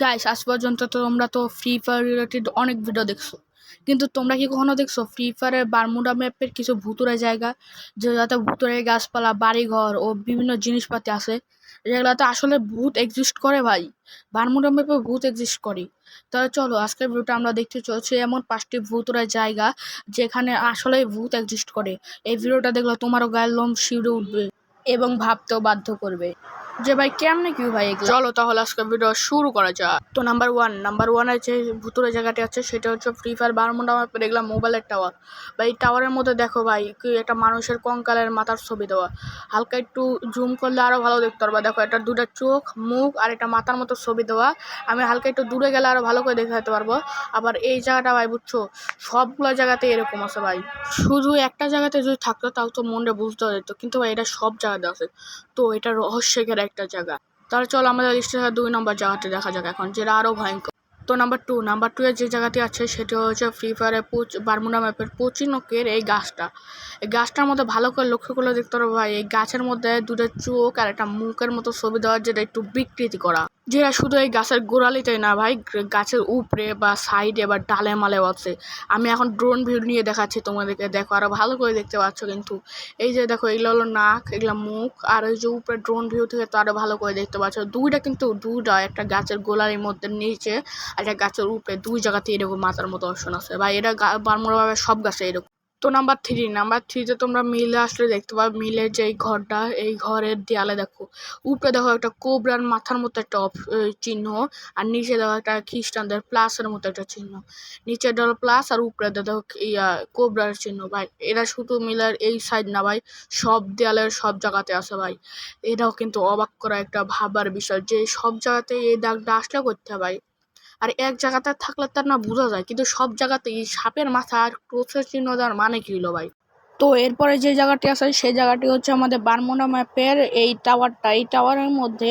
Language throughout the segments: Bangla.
গাইস আজ পর্যন্ত তোমরা তো ফ্রি ফায়ার রিলেটেড অনেক ভিডিও দেখছ। কিন্তু তোমরা কি কখনো দেখছ ফ্রি ফায়ারের বারমুডা ম্যাপের কিছু ভুতুরে জায়গা? যে যাতে ভুতুরে গাছপালা, বাড়িঘর ও বিভিন্ন জিনিসপাতি আছে? যেগুলোতে আসলে ভূত এক্সিস্ট করে ভাই। বারমুডা ম্যাপে ভূত এক্সিস্ট করে। তাহলে চলো, আজকের ভিডিওটা আমরা দেখতে চলছি এমন পাঁচটি ভূতুরে জায়গা যেখানে আসলে ভূত এক্সিস্ট করে। এই ভিডিওটা দেখলে তোমারও গায়ের লোম শিউরে উঠবে এবং ভাবতেও বাধ্য করবে। যে ভাই কেমনে কি ভাই? চলো তাহলে আজকে ভিডিও শুরু করা যাক। তো নাম্বার ওয়ান নাম্বার ওয়ানের যে ভুতুরে জায়গাটি আছে সেটা হচ্ছে ফ্রি ফায়ার বারমুন্ডা আমার দেখলাম মোবাইলের টাওয়ার ভাই এই টাওয়ারের মধ্যে দেখো ভাই কি একটা মানুষের কঙ্কালের মাথার ছবি দেওয়া। হালকা একটু জুম করলে আরও ভালো দেখতে পারবা। দেখো এটা দুটা চোখ মুখ আর একটা মাথার মতো ছবি দেওয়া। আমি হালকা একটু দূরে গেলে আরও ভালো করে দেখাতে পারব। আবার এই জায়গাটা ভাই বুঝছ? সবগুলো জায়গাতে এরকম আছে ভাই। শুধু একটা জায়গাতে যদি থাকতো তাও তো মনে বুঝতে যেত কিন্তু ভাই এটা সব জায়গাতে আছে। তো এটা রহস্যের একটা জায়গা। তাহলে চলো আমাদের লিস্টে দুই নম্বর জায়গাটা দেখা যাক এখন, যেটা আরও ভয়ঙ্কর। তো নাম্বার টু নাম্বার টু এর যে জায়গাটি আছে সেটা হচ্ছে ফ্রি ফায়ারের পুচ বারমুডা ম্যাপের পচিনকের এই গাছটা। এই গাছটার মধ্যে ভালো করে লক্ষ্য করলে দেখতে পারো ভাই, এই গাছের মধ্যে দুটো চোখ আর একটা মুখের মতো ছবি দেওয়া যেটা একটু বিকৃতি করা। যেটা শুধু এই গাছের গোড়ালিতেই না ভাই গাছের উপরে বা সাইডে বা ডালে মালে আছে। আমি এখন ড্রোন ভিউ নিয়ে দেখাচ্ছি, তোমাদেরকে দেখো, আরও ভালো করে দেখতে পাচ্ছ কিন্তু। এই যে দেখো, এগুলো হলো নাক, এগুলো মুখ, আর ওই যে উপরে ড্রোন ভিউ থেকে তো আরও ভালো করে দেখতে পাচ্ছ। দুইটা কিন্তু দুইটা একটা গাছের গোলারির মধ্যে নিচে আর একটা গাছের উপরে দুই জায়গাতে এরকম মাথার মতো অপশন আছে। বা এটা বারমোড়াভাবে সব গাছে এরকম। তো নাম্বার থ্রি নাম্বার থ্রিতে তোমরা মিলে আসলে দেখতে পাবে মিলের যে ঘরটা, এই ঘরের দেয়ালে দেখো, উপরে দেখো একটা কোবরার মাথার মতো একটা চিহ্ন, আর নিচে দেখো একটা খ্রিস্টানদের প্লাসের মতো একটা চিহ্ন। নিচে দেখো প্লাস আর উপরে দেখো ইয়া, কোবরার চিহ্ন, ভাই। এরা শুধু মিলের এই সাইড না, ভাই, সব দেয়ালের সব জায়গাতে আছে, ভাই। এটাও কিন্তু অবাক করা একটা ভাবার বিষয় যে সব জায়গাতে এই দাগটা আসলে করতে হয়, ভাই। আর এক জায়গাতে থাকলে তার না বোঝা যায়, কিন্তু সব জায়গাতে এই সাপের মাথা আর ক্রোসের চিহ্ন দেওয়ার মানে কি হলো ভাই? তো এরপরে যে জায়গাটি আছে, সেই জায়গাটি হচ্ছে আমাদের বারমুডা ম্যাপের এই টাওয়ারটা। এই টাওয়ারের মধ্যে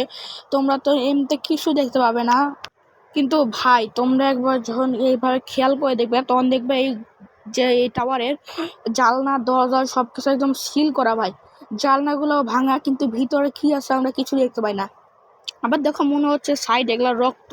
তোমরা তো এমনিতে কিছু দেখতে পাবে না। কিন্তু ভাই, তোমরা একবার যখন এইভাবে খেয়াল করে দেখবে, তখন দেখবে এই যে এই টাওয়ারের জালনা, দরজা সব কিছু একদম সিল করা ভাই। জালনাগুলো ভাঙা, কিন্তু ভিতরে কি আছে আমরা কিছু দেখতে পাই না। আবার দেখো মনে হচ্ছে সাইড এগুলো রক্ত।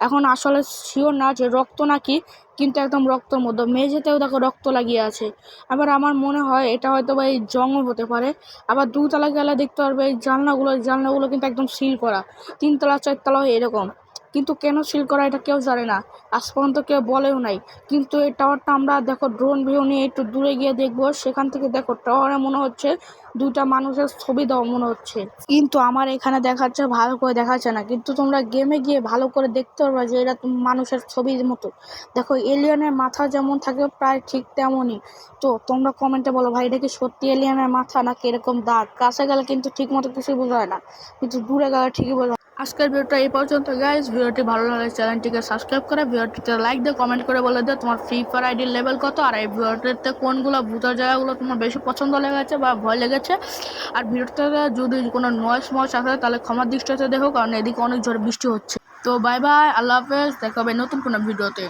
এখন আসলে শিওর না যে রক্ত নাকি, কিন্তু একদম রক্তর মধ্যে। মেঝেতেও দেখো রক্ত লাগিয়ে আছে। আবার আমার মনে হয় এটা হয়তো বা এই জঙ্গল হতে পারে। আবার দুতলা গেলে দেখতে পারবে এই জানলাগুলো জানলাগুলো কিন্তু একদম সিল করা। তিনতলা চারতলা এরকম। কিন্তু কেন সিল করা এটা কেউ জানে না। আজ পর্যন্ত কেউ বলেও নাই। কিন্তু এই টাওয়ারটা আমরা দেখো ড্রোন ভিউ নিয়ে একটু দূরে গিয়ে দেখব। সেখান থেকে দেখো টাওয়ারে মনে হচ্ছে দুইটা মানুষের ছবি দেওয়া মনে হচ্ছে। কিন্তু আমার এখানে দেখাচ্ছে ভালো করে দেখাচ্ছে না। কিন্তু তোমরা গেমে গিয়ে ভালো করে দেখতে পারবে যে এটা মানুষের ছবির মতো। দেখো এলিয়ানের মাথা যেমন থাকে প্রায় ঠিক তেমনই। তো তোমরা কমেন্টে বলো ভাই, এটা কি সত্যি এলিয়ানের মাথা নাকি এরকম দাগ? কাছে গেলে কিন্তু ঠিক মতো কিছুই বোঝা যায় না। কিন্তু দূরে গেলে ঠিকই বোঝা। আজকের ভিডিওটা এই পর্যন্ত গাইজ ভিডিওটি ভালো লাগলে চ্যানেলটিকে সাবস্ক্রাইব করে, ভিডিওটিতে লাইক দিয়ে কমেন্ট করে বলে দিও তোমার ফ্রি ফায়ার আইডির লেভেল কত আর এই ভিডিওটিতে কোনগুলো ভূতের জায়গাগুলো তোমার বেশি পছন্দ লেগেছে বা ভয় লেগেছে। আর ভিডিওতে যদি কোনো নয়েস ময়েস আসে, তাহলে ক্ষমার দৃষ্টিতে দেখো, কারণ এদিকে অনেক ঝড় বৃষ্টি হচ্ছে। তো বাই বাই আল্লাহ হাফেজ, দেখা হবে নতুন কোনো ভিডিওতে।